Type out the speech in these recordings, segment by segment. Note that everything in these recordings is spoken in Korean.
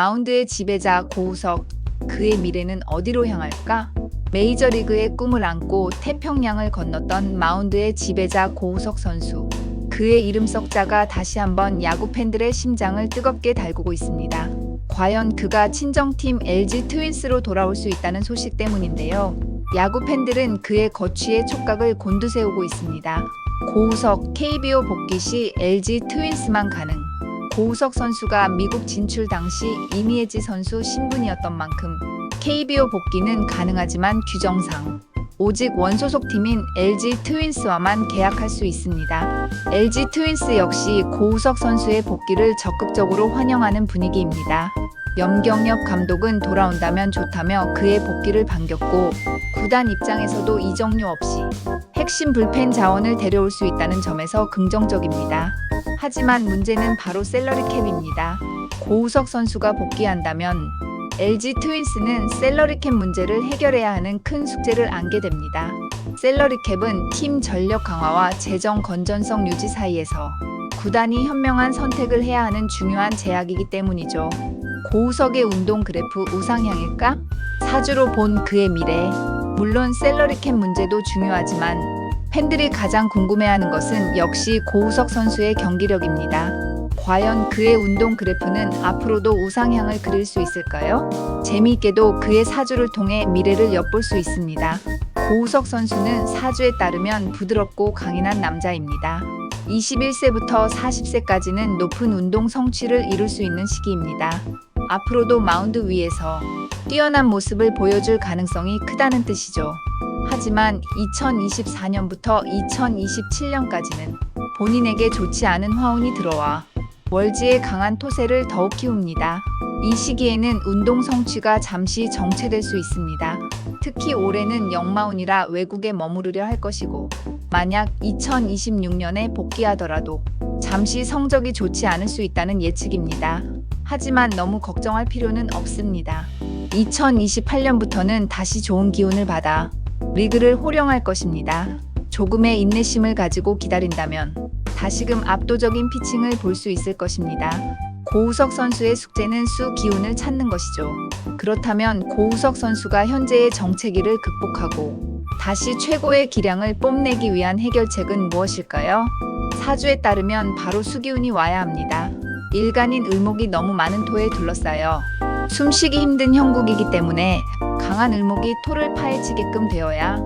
마운드의 지배자 고우석, 그의 미래는 어디로 향할까? 메이저리그의 꿈을 안고 태평양을 건넜던 마운드의 지배자 고우석 선수. 그의 이름 석자가 다시 한번 야구 팬들의 심장을 뜨겁게 달구고 있습니다. 과연 그가 친정팀 LG 트윈스로 돌아올 수 있다는 소식 때문인데요. 야구 팬들은 그의 거취의 촉각을 곤두세우고 있습니다. 고우석 KBO 복귀 시 LG 트윈스만 가능. 고우석 선수가 미국 진출 당시 이미에지 선수 신분이었던 만큼 KBO 복귀는 가능하지만 규정상 오직 원소속 팀인 LG 트윈스와만 계약할 수 있습니다. LG 트윈스 역시 고우석 선수의 복귀를 적극적으로 환영하는 분위기입니다. 염경엽 감독은 돌아온다면 좋다며 그의 복귀를 반겼고 구단 입장에서도 이적료 없이 핵심 불펜 자원을 데려올 수 있다는 점에서 긍정적입니다. 하지만 문제는 바로 셀러리 캡입니다. 고우석 선수가 복귀한다면 LG 트윈스는 셀러리 캡 문제를 해결해야 하는 큰 숙제를 안게 됩니다. 셀러리 캡은 팀 전력 강화와 재정 건전성 유지 사이에서 구단이 현명한 선택을 해야 하는 중요한 제약이기 때문이죠. 고우석의 운동 그래프 우상향일까? 사주로 본 그의 미래. 물론 셀러리 캡 문제도 중요하지만 팬들이 가장 궁금해하는 것은 역시 고우석 선수의 경기력입니다. 과연 그의 운동 그래프는 앞으로도 우상향을 그릴 수 있을까요? 재미있게도 그의 사주를 통해 미래를 엿볼 수 있습니다. 고우석 선수는 사주에 따르면 부드럽고 강인한 남자입니다. 21세부터 40세까지는 높은 운동 성취를 이룰 수 있는 시기입니다. 앞으로도 마운드 위에서 뛰어난 모습을 보여줄 가능성이 크다는 뜻이죠. 하지만 2024년부터 2027년까지는 본인에게 좋지 않은 화운이 들어와 월지의 강한 토세를 더욱 키웁니다. 이 시기에는 운동 성취가 잠시 정체될 수 있습니다. 특히 올해는 영마운이라 외국에 머무르려 할 것이고 만약 2026년에 복귀하더라도 잠시 성적이 좋지 않을 수 있다는 예측입니다. 하지만 너무 걱정할 필요는 없습니다. 2028년부터는 다시 좋은 기운을 받아 리그를 호령할 것입니다. 조금의 인내심을 가지고 기다린다면 다시금 압도적인 피칭을 볼 수 있을 것입니다. 고우석 선수의 숙제는 수 기운을 찾는 것이죠. 그렇다면 고우석 선수가 현재의 정체기를 극복하고 다시 최고의 기량을 뽐내기 위한 해결책은 무엇일까요? 사주에 따르면 바로 수기운이 와야 합니다. 일간인 을목이 너무 많은 토에 둘러싸여 숨쉬기 힘든 형국이기 때문에 강한 을목이 토를 파헤치게끔 되어야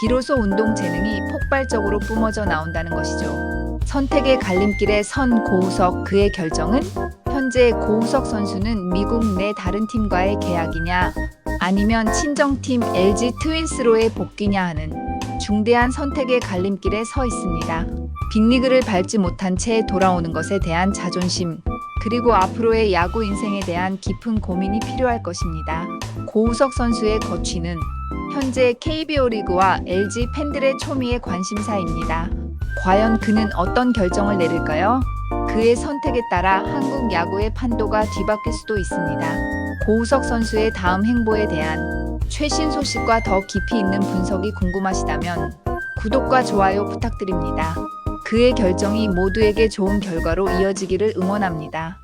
비로소 운동 재능이 폭발적으로 뿜어져 나온다는 것이죠. 선택의 갈림길에 선 고우석 그의 결정은 현재 고우석 선수는 미국 내 다른 팀과의 계약이냐 아니면 친정팀 LG 트윈스로의 복귀냐 하는 중대한 선택의 갈림길에 서 있습니다. 빅리그를 밟지 못한 채 돌아오는 것에 대한 자존심 그리고 앞으로의 야구 인생에 대한 깊은 고민이 필요할 것입니다. 고우석 선수의 거취는 현재 KBO 리그와 LG 팬들의 초미의 관심사입니다. 과연 그는 어떤 결정을 내릴까요? 그의 선택에 따라 한국 야구의 판도가 뒤바뀔 수도 있습니다. 고우석 선수의 다음 행보에 대한 최신 소식과 더 깊이 있는 분석이 궁금하시다면 구독과 좋아요 부탁드립니다. 그의 결정이 모두에게 좋은 결과로 이어지기를 응원합니다.